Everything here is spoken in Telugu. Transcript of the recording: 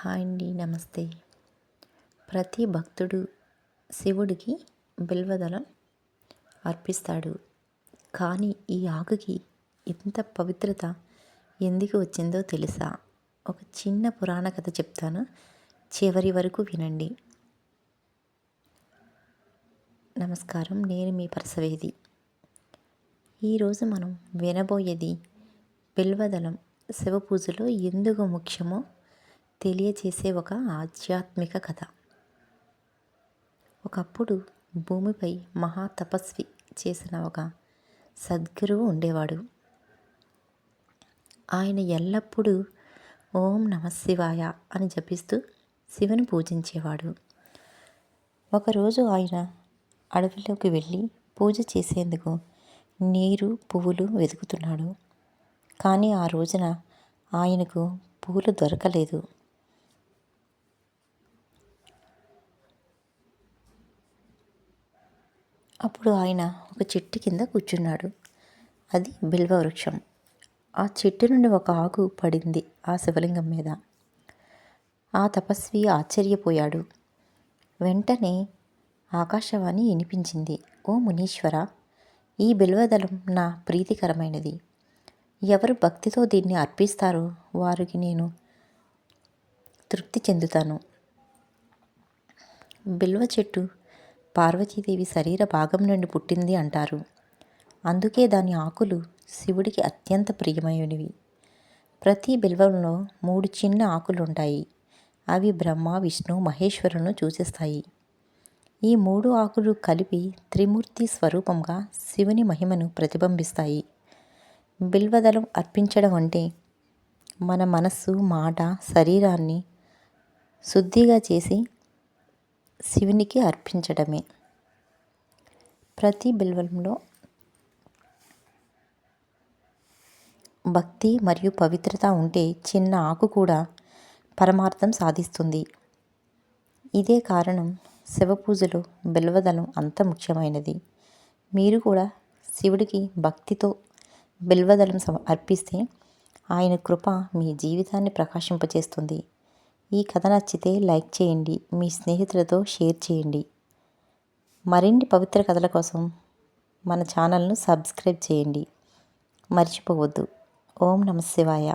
హాయ్ అండి నమస్తే. ప్రతి భక్తుడు శివుడికి బిల్వదళం అర్పిస్తాడు. కానీ ఈ ఆకుకి ఇంత పవిత్రత ఎందుకు వచ్చిందో తెలుసా? ఒక చిన్న పురాణ కథ చెప్తాను. చివరి వరకు వినండి. నమస్కారం నేను మీ పరసవేది. ఈరోజు మనం వినబోయేది బిల్వదళం శివ పూజలో ఎందుకు ముఖ్యమో తెలియచేసే ఒక ఆధ్యాత్మిక కథ. ఒకప్పుడు భూమిపై మహా తపస్వి చేసిన ఒక సద్గురువు ఉండేవాడు. ఆయన ఎల్లప్పుడూ ఓం నమ శివాయ అని జపిస్తూ శివుని పూజించేవాడు. ఒకరోజు ఆయన అడవిలోకి వెళ్ళి పూజ చేసేందుకు నీరు పువ్వులు వెతుకుతున్నాడు. కానీ ఆ రోజున ఆయనకు పూలు దొరకలేదు. అప్పుడు ఆయన ఒక చెట్టు కింద కూర్చున్నాడు. అది బిల్వ వృక్షం. ఆ చెట్టు నుండి ఒక ఆకు పడింది ఆ శివలింగం మీద. ఆ తపస్వి ఆశ్చర్యపోయాడు. వెంటనే ఆకాశవాణి వినిపించింది ఓ మునీశ్వర ఈ బిల్వదళం నా ప్రీతికరమైనది. ఎవరు భక్తితో దీన్ని అర్పిస్తారో వారికి నేను తృప్తి చెందుతాను. బిల్వ చెట్టు పార్వతీదేవి శరీర భాగం నుండి పుట్టింది అంటారు. అందుకే దాని ఆకులు శివుడికి అత్యంత ప్రియమైనవి. ప్రతి బిల్వంలో మూడు చిన్న ఆకులుంటాయి. అవి బ్రహ్మ విష్ణు మహేశ్వరును సూచిస్తాయి ఈ మూడు ఆకులు కలిపి త్రిమూర్తి స్వరూపంగా శివుని మహిమను ప్రతిబింబిస్తాయి. బిల్వదళం అర్పించడం అంటే మన మనస్సు మాట శరీరాన్ని శుద్ధిగా చేసి శివునికి అర్పించడమే. ప్రతి బిల్వంలో భక్తి మరియు పవిత్రత ఉంటే చిన్న ఆకు కూడా పరమార్థం సాధిస్తుంది. ఇదే కారణం శివ పూజలో బిల్వదళం అంత ముఖ్యమైనది. మీరు కూడా శివుడికి భక్తితో బిల్వదలం అర్పిస్తే ఆయన కృప మీ జీవితాన్ని ప్రకాశింపచేస్తుంది. ఈ కథ నచ్చితే లైక్ చేయండి మీ స్నేహితులతో షేర్ చేయండి. మరిన్ని పవిత్ర కథల కోసం మన ఛానల్ను సబ్స్క్రైబ్ చేయండి. మర్చిపోవద్దు. ఓం నమ శివాయ